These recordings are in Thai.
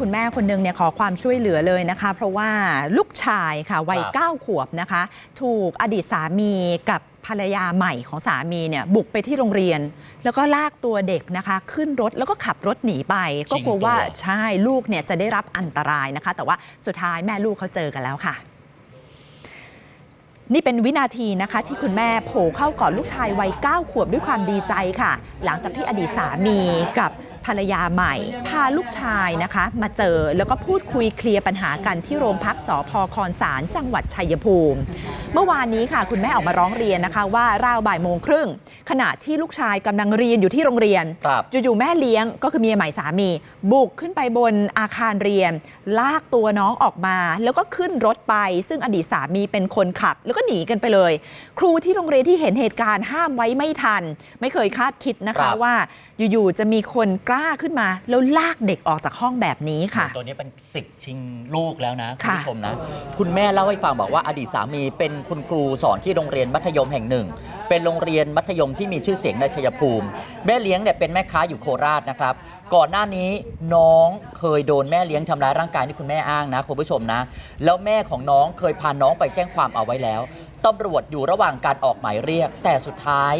คุณแม่คนหนึงเนี่ยขอความช่วยเหลือเลยนะคะ เพราะว่าลูกชายค่ะวัยครับ9ขวบนะคะ ถูกอดีตสามีกับภรรยาใหม่ของสามีเนี่ยบุกไปที่โรงเรียน แล้วก็ลากตัวเด็กนะคะ ขึ้นรถแล้วก็ขับรถหนีไป ก็กลัวว่าใช่ลูกเนี่ยจะได้รับอันตรายนะคะ แต่ว่าสุดท้ายแม่ลูกเขาเจอกันแล้วค่ะนี่เป็นวินาทีนะคะที่คุณแม่โผล่เข้ากอดลูกชายวัย9ขวบด้วยความดีใจค่ะ หลังจากที่อดีตสามีกับ ภรรยาใหม่ พาลูกชายนะคะ มาเจอแล้วก็พูดคุยเคลียร์ปัญหากันที่โรงพักสพคอนสารจังหวัดชัยภูมิ เมื่อวานนี้ค่ะ คุณแม่ออกมาร้องเรียนนะคะว่าราวบ่ายโมงครึ่ง ขณะที่ลูกชายกำลังเรียนอยู่ที่โรงเรียนครับอยู่ๆแม่เลี้ยงก็คือเมียใหม่สามี บุกขึ้นไปบนอาคารเรียน ลากตัวน้องออกมา แล้วก็ขึ้นรถไป ซึ่งอดีตสามีเป็นคนขับ แล้วก็หนีกันไปเลย ครูที่โรงเรียนที่เห็นเหตุการณ์ห้ามไว้ไม่ทัน ไม่เคยคาดคิดนะครัคะบว่าอยู่ๆจะมีคนกล้าขึ้นมา แล้วลากเด็กออกจากห้องแบบนี้ค่ะ ตัวนี้เป็นสิทธิ์ชิงลูกแล้วนะคุณค่ะผู้ชมนะ คุณแม่เล่าให้ฟังบอกว่าอดีตสามีเป็นคุณครูสอนที่โรงเรียนมัธยมแห่งหนึ่ง เป็นโรงเรียนมัธยมที่มีชื่อเสียงในชัยภูมิ แม่เลี้ยงเนี่ยเป็นแม่ค้าอยู่โคราชนะครับ ก่อนหน้านี้น้องเคยโดนแม่เลี้ยงทำร้ายร่างกายที่คุณแม่อ้างนะคุณผู้ชมนะ แล้วแม่ของน้องเคยพาน้องไปแจ้งความเอาไว้แล้วตำรวจอยู่ระหว่างการออกหมายเรียก แต่สุดท้าย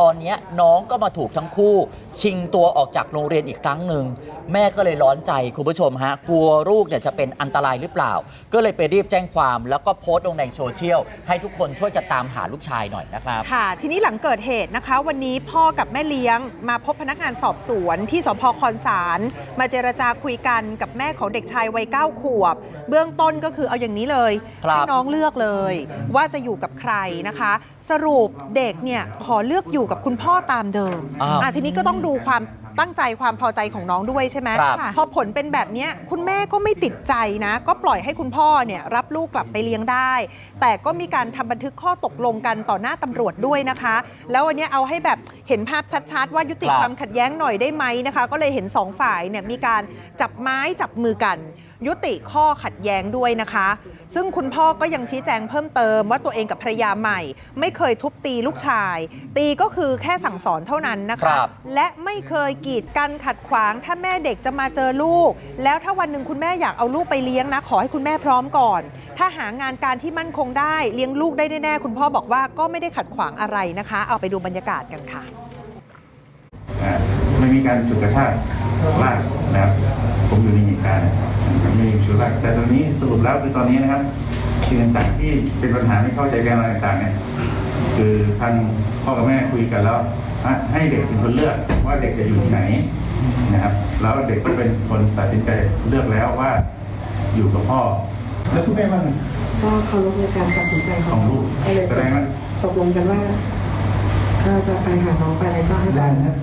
ตอนเนี้ยน้องก็มาถูกทั้งคู่ ชิงตัวออกจากโรงเรียนอีกครั้งหนึ่งแม่ก็เลยร้อนใจคุณผู้ชมฮะกลัวลูกเนี่ยจะเป็นอันตรายหรือเปล่า ก็เลยไปรีบแจ้งความ แล้วก็โพสต์ลงในโซเชียลให้ทุกคนช่วยจะตามหาลูกชายหน่อยนะครับ ค่ะ ทีนี้หลังเกิดเหตุนะคะ วันนี้พ่อกับแม่เลี้ยงมาพบพนักงานสอบสวน ที่สพคอนสาร มาเจรจาคุยกันกับแม่ของเด็กชายวัย9ขวบ เบื้องต้นก็คือเอาอย่างนี้เลยครับ ให้น้องเลือกเลย ว่าจะอยู่กับใครนะคะ สรุปเด็กเนี่ยขอเลือกอยู่กับคุณพ่อตามเดิมอ้าวอะทีนี้ก็ต้องดูความ ตั้งใจความพอใจของน้องด้วยใช่ไหมครับพอผลเป็นแบบเนี้ยคุณแม่ก็ไม่ติดใจนะ ก็ปล่อยให้คุณพ่อเนี่ยรับลูกกลับไปเลี้ยงได้ แต่ก็มีการทำบันทึกข้อตกลงกันต่อหน้าตำรวจด้วยนะคะ แล้ววันนี้เอาให้แบบเห็นภาพชัดๆ ว่ายุติครับ ความขัดแย้งหน่อยได้ไหมนะคะ ก็เลยเห็นสองฝ่ายเนี่ยมีการจับไม้จับมือกัน ยุติข้อขัดแย้งด้วยนะคะ ซึ่งคุณพ่อก็ยังชี้แจงเพิ่มเติมว่าตัวเองกับภรรยาใหม่ ไม่เคยทุบตีลูกชาย ตีก็คือแค่สั่งสอนเท่านั้นนะครัคะบและไม่เคยกีดกันขัดขวาง ถ้าแม่เด็กจะมาเจอลูก แล้วถ้าวันหนึ่งคุณแม่อยากเอาลูกไปเลี้ยงนะ ขอให้คุณแม่พร้อมก่อน ถ้าหางานการที่มั่นคงได้เลี้ยงลูกได้แน่ๆคุณพ่อบอกว่าก็ไม่ได้ขัดขวางอะไรนะคะ เอาไปดูบรรยากาศกันค่ะไม่มีการฉุดกระชากลากนะครับผมอยู่ในเหตุการณ์ไม่มีฉุดลากแต่ตอนนี้สรุปแล้วคือตอนนี้นะครับ สิ่งต่างๆที่เป็นปัญหาไม่เข้าใจกันอะไรต่างๆเนี่ยคือทางพ่อกับแม่คุยกันแล้วให้ให้เด็กเป็นคนเลือกว่าเด็กจะอยู่ที่ไหนนะครับแล้วเด็กก็เป็นคนตัดสินใจเลือกแล้วว่าอยู่กับพ่อ แล้วคุณแม่ว่าไงก็เคารพในการตัดสินใจขขอองงลูกก็เลยแสดงว่าตกลงกันว่าถ้าจะไปหาน้องไปอะไรก็ให้ไปได้นะ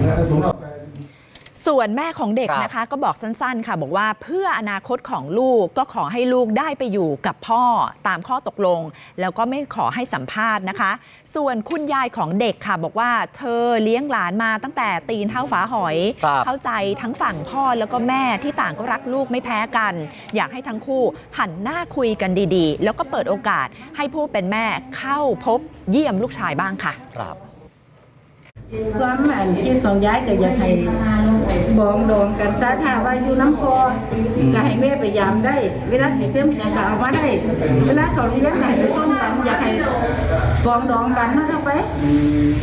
แล้วถ้าสมมติเรา ส่วนแม่ของเด็กครับนะคะ ก็บอกสั้นๆ ค่ะ บอกว่าเพื่ออนาคตของลูกก็ขอให้ลูกได้ไปอยู่กับพ่อตามข้อตกลง แล้วก็ไม่ขอให้สัมภาษณ์นะคะ ส่วนคุณยายของเด็กค่ะ บอกว่าเธอเลี้ยงหลานมาตั้งแต่ตีนเท่าฝาหอยครับเข้าใจทั้งฝั่งพ่อแล้วก็แม่ที่ต่างก็รักลูกไม่แพ้กัน อยากให้ทั้งคู่หันหน้าคุยกันดีๆ แล้วก็เปิดโอกาสให้ผู้เป็นแม่เข้าพบเยี่ยมลูกชายบ้างค่ะ ครับ ความหมายคิดของย้ายก็อยากให้บองดองกันซะถ้าว่าอยู่น้ำพอก็ให้แม่ไปยามได้ เวลาให้เพิ่มก็เอามาได้ เวลาเขาเลี้ยงให้ไปส้มกันอยากให้บองดองกันนะเข้าไป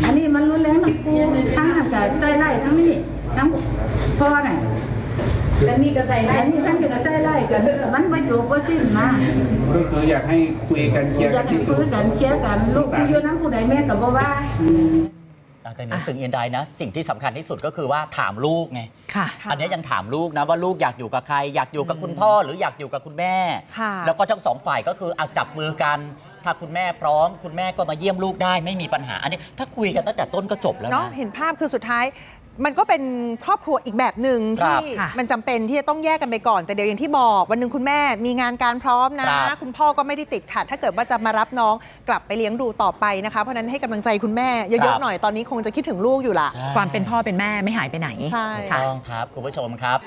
อันนี้มันรุนแรงทั้งคู่ทั้งนั้นก็ใส่ไล่ทั้งนี้ทั้งพ่อน่ะแล้วนี่ก็ใส่ได้อันนี้ทั้งอยู่ก็ใส่ไล่กันมันไม่จบบ่สิ้นนะก็คืออยากให้คุยกันเคลียร์อกัยากนให้ที่สุคุดยกันเคลียร์กันลูกที่อยู่น้ำผู้ใดแม่ก็บ่ว่า แต่ในสิ่งอื่นใดนะ สิ่งที่สำคัญที่สุดก็คือว่าถามลูกไงค่ะอันนี้ยังถามลูกนะว่าลูกอยากอยู่กับใคร อยากอยู่กับคุณพ่อหรืออยากอยู่กับคุณแม่ค่ะแล้วก็ทั้งสองฝ่ายก็คือเอาจับมือกัน ถ้าคุณแม่พร้อม คุณแม่ก็มาเยี่ยมลูกได้ไม่มีปัญหา อันนี้ถ้าคุยกันตั้งแต่ต้นก็จบแล้วเนาะนะเห็นภาพคือสุดท้าย มันก็เป็นครอบครัวอีกแบบหนึ่งครับที่ค่ะมันจำเป็นที่จะต้องแยกกันไปก่อน แต่เดี๋ยวอย่างที่บอก วันหนึ่งคุณแม่มีงานการพร้อมนะ ครับคุณพ่อก็ไม่ได้ติดขัด ถ้าเกิดว่าจะมารับน้องกลับไปเลี้ยงดูต่อไปนะคะเพราะฉะนั้นให้กำลังใจคุณแม่เยอะๆหน่อยตอนนี้คงจะคิดถึงลูกอยู่ละใช่ความเป็นพ่อเป็นแม่ไม่หายไปไหนใช่ ถูกต้องครับ คุณผู้ชมครับ